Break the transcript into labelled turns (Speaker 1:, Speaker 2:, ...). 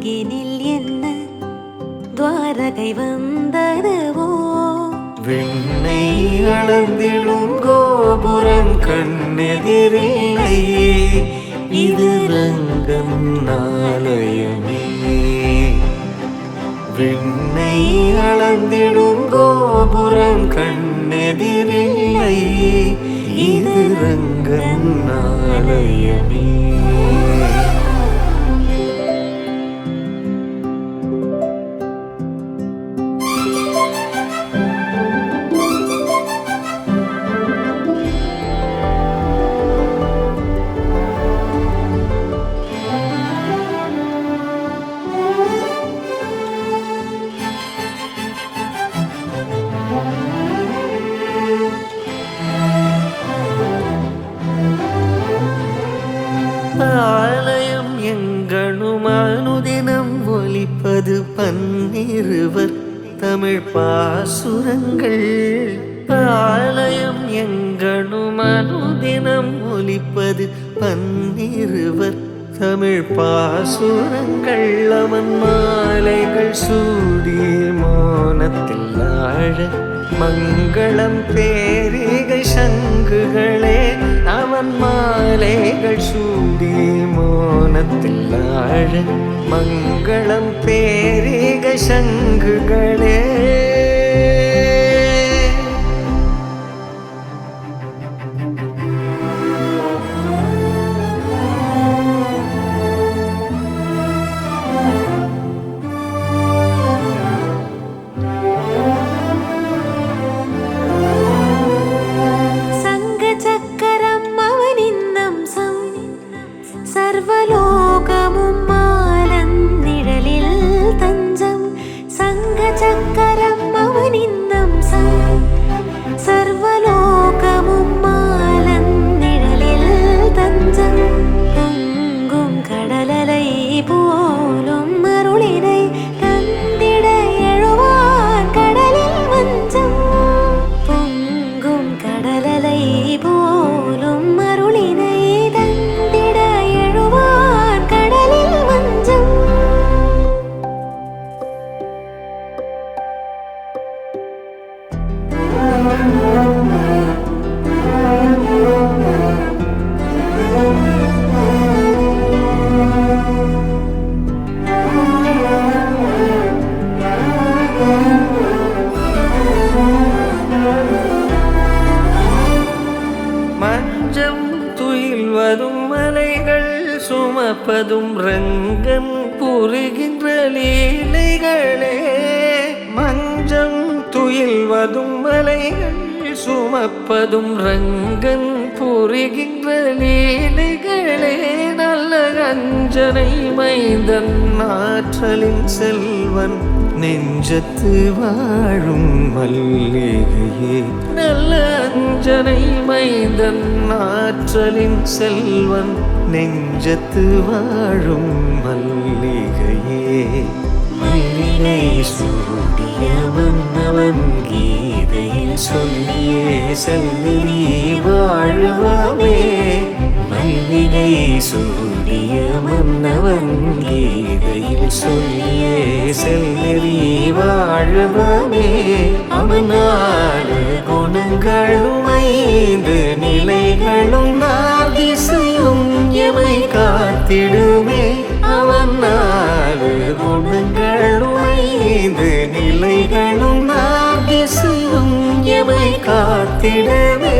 Speaker 1: உலகினில் என்ன துவாரகை வந்ததுவோ
Speaker 2: விண்ணை அளந்திடும் கோபுரம் கண்ணெதிரில்லையே. இது ரங்கம் நாளயமே. விண்ணை அளந்திடும் கோபுரம் கண்ணெதிரில்லையே. இது ரங்கம் நாளயமே. அனுதினம் ஒலிப்பது பன்னிருவர் தமிழ் பாசுரங்கள். ஆலயம் எங்கனும் அனுதினம் ஒலிப்பது பன்னிருவர் தமிழ் பாசுரங்கள். அவன் மாலைகள் சூடி மோனத்தில் ஆழ மங்களம் பேரிகை சங்குகளே. அவன் மாலைகள் சூடி மோனத்தில் ஆழ மங்களம் பேரிகை சங்குகளே. சுமப்பதும் ரங்கன் புரிகின்ற லீலைகளே. மஞ்சம் துயில்வதும் மலைகள் சுமப்பதும் ரங்கன் புரிகின்ற லீலைகளே. நல்ல அஞ்சனை மைந்தன் ஆற்றலின் செல்வன் நெஞ்சத்து வாழும் மல்லிகையே. நல்ல அஞ்சனை மைந்தன் ஆற்றலின் செல்வன் நெஞ்சத்து வாழும் மல்லிகையே. மல்லிகை சூடிய மன்னவன் கீதையில் சொல்லியே செல்வி வாழ்வமே மல்லிகை சூ மன்னவன் கீதையில் சொல்லியே செல்லறி வாழ்வமே அவனாறு குணங்களும் ஐந்து நிலைகளும் திசையும் எமை காத்திடுமே அவன் நாலு குணங்களும் ஐந்து நிலைகளும் திசையும் எமை காத்திடுமே